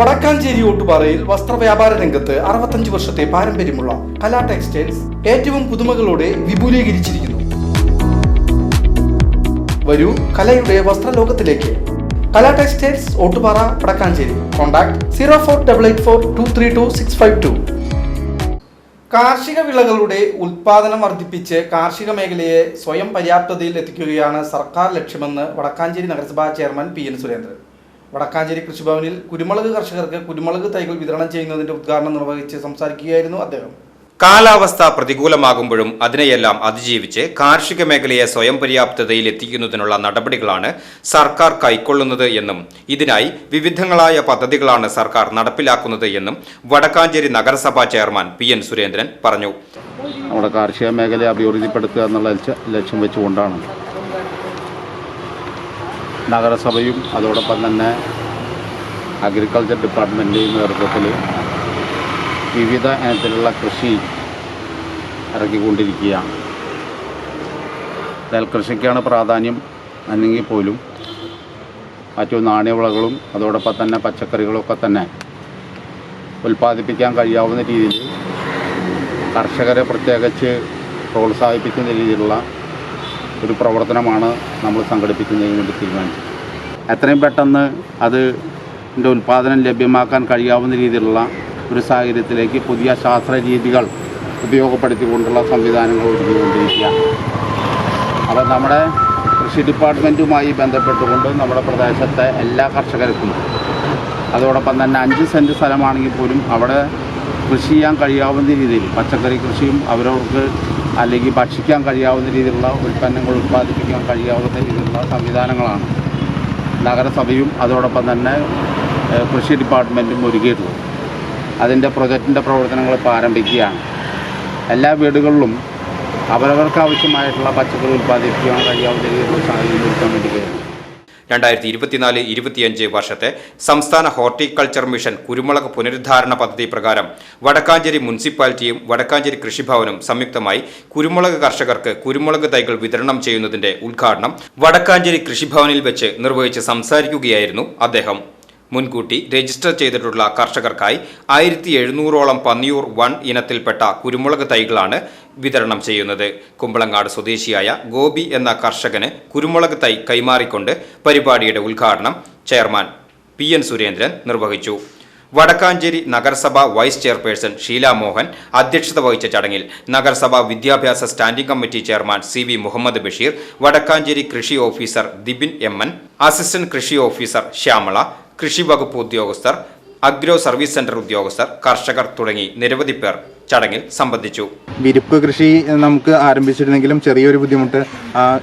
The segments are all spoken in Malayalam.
വടക്കാഞ്ചേരി ഓട്ടുപാറയിൽ വസ്ത്രവ്യാപാര രംഗത്ത് അറുപത്തഞ്ച് വർഷത്തെ പാരമ്പര്യമുള്ള കലാ ടെക്സ്റ്റൈൽസ് ഏറ്റവും പുതുമകളോടെ വിപുലീകരിച്ചിരിക്കുന്നു. വരൂ കലയുടെ വസ്ത്രലോകത്തിലേക്ക്. Kala textiles Ottupara Vadakkanchery. Contact zero four double eight four two three two six five two. കാർഷിക വിളകളുടെ ഉൽപാദനം വർദ്ധിപ്പിച്ച് കാർഷിക മേഖലയെ സ്വയം പര്യാപ്തതയിൽ എത്തിക്കുകയാണ് സർക്കാർ ലക്ഷ്യമെന്ന് വടക്കാഞ്ചേരി നഗരസഭാ chairman P N Surendran. Vadakkanchery കൃഷിഭവനിൽ കുരുമുളക് കർഷകർക്ക് കുരുമുളക് തൈകൾ വിതരണം ചെയ്യുന്നതിന്റെ ഉദ്ഘാടനം നിർവഹിച്ച് സംസാരിക്കുകയായിരുന്നു അദ്ദേഹം. കാലാവസ്ഥ പ്രതികൂലമാകുമ്പോഴും അതിനെയെല്ലാം അതിജീവിച്ച് കാർഷിക മേഖലയെ സ്വയം പര്യാപ്തതയിൽ എത്തിക്കുന്നതിനുള്ള നടപടികളാണ് സർക്കാർ കൈക്കൊള്ളുന്നത് എന്നും ഇതിനായി വിവിധങ്ങളായ പദ്ധതികളാണ് സർക്കാർ നടപ്പിലാക്കുന്നത് എന്നും വടക്കാഞ്ചേരി നഗരസഭാ ചെയർമാൻ പി എൻ സുരേന്ദ്രൻ പറഞ്ഞു. നമ്മുടെ കാർഷിക മേഖലയെ അഭിവൃദ്ധിപ്പെടുത്തുക എന്നുള്ള ലക്ഷ്യം വെച്ചുകൊണ്ടാണ് നഗരസഭയും അതോടൊപ്പം തന്നെ അഗ്രികൾച്ചർ ഡിപ്പാർട്ട്മെന്റിന്റെയും നേതൃത്വത്തിൽ വിവിധ ഇനത്തിലുള്ള കൃഷി ഇറക്കിക്കൊണ്ടിരിക്കുകയാണ് നെൽകൃഷിക്കാണ് പ്രാധാന്യം അല്ലെങ്കിൽ പോലും മറ്റു നാണ്യവിളകളും അതോടൊപ്പം തന്നെ പച്ചക്കറികളൊക്കെ തന്നെ ഉൽപ്പാദിപ്പിക്കാൻ കഴിയാവുന്ന രീതിയിൽ കർഷകരെ പ്രത്യേകിച്ച് പ്രോത്സാഹിപ്പിക്കുന്ന രീതിയിലുള്ള ഒരു പ്രവർത്തനമാണ് നമ്മൾ സംഘടിപ്പിക്കുന്നതിന് വേണ്ടി തീരുമാനിച്ചത്. എത്രയും പെട്ടെന്ന് അത് ഉൽപ്പാദനം ലഭ്യമാക്കാൻ കഴിയാവുന്ന രീതിയിലുള്ള ഒരു സാഹചര്യത്തിലേക്ക് പുതിയ ശാസ്ത്ര രീതികൾ ഉപയോഗപ്പെടുത്തിക്കൊണ്ടുള്ള സംവിധാനങ്ങൾ ഒരുങ്ങിക്കൊണ്ടിരിക്കുക അപ്പോൾ നമ്മുടെ കൃഷി ഡിപ്പാർട്ട്മെന്റുമായി ബന്ധപ്പെട്ടുകൊണ്ട് നമ്മുടെ പ്രദേശത്തെ എല്ലാ കർഷകർക്കും അതോടൊപ്പം തന്നെ അഞ്ച് സെന്റ് സ്ഥലമാണെങ്കിൽ പോലും അവിടെ കൃഷി ചെയ്യാൻ കഴിയാവുന്ന രീതിയിൽ പച്ചക്കറി കൃഷിയും അവരവർക്ക് അല്ലെങ്കിൽ ഭക്ഷിക്കാൻ കഴിയാവുന്ന രീതിയിലുള്ള ഉൽപ്പന്നങ്ങൾ ഉൽപ്പാദിപ്പിക്കാൻ കഴിയാവുന്ന രീതിയിലുള്ള സംവിധാനങ്ങളാണ് നഗരസഭയും അതോടൊപ്പം തന്നെ കൃഷി ഡിപ്പാർട്ട്മെന്റും ഒരുക്കിയിട്ടുള്ളത്. അതിന്റെ പ്രൊജക്റ്റിന്റെ പ്രവർത്തനങ്ങൾ ഇപ്പോൾ ആരംഭിക്കുകയാണ്. എല്ലാ വീടുകളിലും അവരവർക്ക് ആവശ്യമായിട്ടുള്ള പച്ചക്കറി ഉൽപ്പാദിപ്പിക്കാൻ കഴിയാവുന്ന രീതിയിലുള്ള സാഹചര്യം ഒരുക്കാൻ വേണ്ടി കഴിയും രണ്ടായിരത്തി ഇരുപത്തിനാല് ഇരുപത്തിയഞ്ച് വർഷത്തെ സംസ്ഥാന ഹോർട്ടിക്കൾച്ചർ മിഷൻ കുരുമുളക് പുനരുദ്ധാരണ പദ്ധതി പ്രകാരം വടക്കാഞ്ചേരി മുനിസിപ്പാലിറ്റിയും വടക്കാഞ്ചേരി കൃഷിഭവനും സംയുക്തമായി കുരുമുളക് കർഷകർക്ക് കുരുമുളക് തൈകൾ വിതരണം ചെയ്യുന്നതിന്റെ ഉദ്ഘാടനം വടക്കാഞ്ചേരി കൃഷിഭവനിൽ വെച്ച് നിർവഹിച്ച് സംസാരിക്കുകയായിരുന്നു അദ്ദേഹം. മുൻകൂട്ടി രജിസ്റ്റർ ചെയ്തിട്ടുള്ള കർഷകർക്കായി ആയിരത്തി എഴുന്നൂറോളം പന്നിയൂർ വൺ ഇനത്തിൽപ്പെട്ട കുരുമുളക് തൈകളാണ് വിതരണം ചെയ്യുന്നത്. കുമ്പളങ്ങാട് സ്വദേശിയായ ഗോപി എന്ന കർഷകന് കുരുമുളക് തൈ കൈമാറിക്കൊണ്ട് പരിപാടിയുടെ ഉദ്ഘാടനം ചെയർമാൻ പി എൻ സുരേന്ദ്രൻ നിർവഹിച്ചു. വടക്കാഞ്ചേരി നഗരസഭ വൈസ് ചെയർപേഴ്സൺ ഷീല മോഹൻ അധ്യക്ഷത വഹിച്ച ചടങ്ങിൽ നഗരസഭ വിദ്യാഭ്യാസ standing committee chairman C V Muhammad Basheer Vadakkanchery കൃഷി ഓഫീസർ ദിബിൻ എം അസിസ്റ്റന്റ് കൃഷി ഓഫീസർ ശ്യാമള കൃഷി വകുപ്പ് ഉദ്യോഗസ്ഥർ അഗ്രോ സർവീസ് സെന്റർ ഉദ്യോഗസ്ഥർ കർഷകർ തുടങ്ങി നിരവധി പേർ ചടങ്ങിൽ സംബന്ധിച്ചു. വിരിപ്പ് കൃഷി നമുക്ക് ആരംഭിച്ചിരുന്നെങ്കിലും ചെറിയൊരു ബുദ്ധിമുട്ട്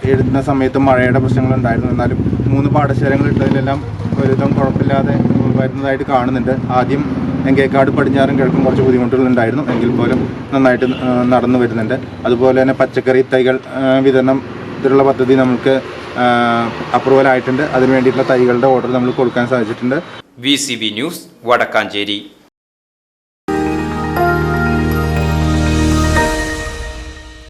എഴുതുന്ന സമയത്ത് മഴയുടെ പ്രശ്നങ്ങൾ ഉണ്ടായിരുന്നു. എന്നാലും മൂന്ന് പാടശേലകൾ ഇട്ടതിലെല്ലാം ഒരുവിധം കുഴപ്പമില്ലാതെ വരുന്നതായിട്ട് കാണുന്നുണ്ട്. ആദ്യം എങ്കേക്കാട് പടിഞ്ഞാറും കിഴക്കും കുറച്ച് ബുദ്ധിമുട്ടുകൾ ഉണ്ടായിരുന്നു. എങ്കിൽ പോലും നന്നായിട്ട് നടന്നു വരുന്നുണ്ട്. അതുപോലെ തന്നെ പച്ചക്കറി തൈകൾ വിതരണം ഇതിലുള്ള പദ്ധതി നമുക്ക് അപ്രൂവൽ ആയിട്ടുണ്ട്. അതിന് വേണ്ടിയിട്ടുള്ള തൈകളുടെ ഓർഡർ നമ്മൾ കൊടുക്കാൻ സാധിച്ചിട്ടുണ്ട്. V news Vadakkanchery.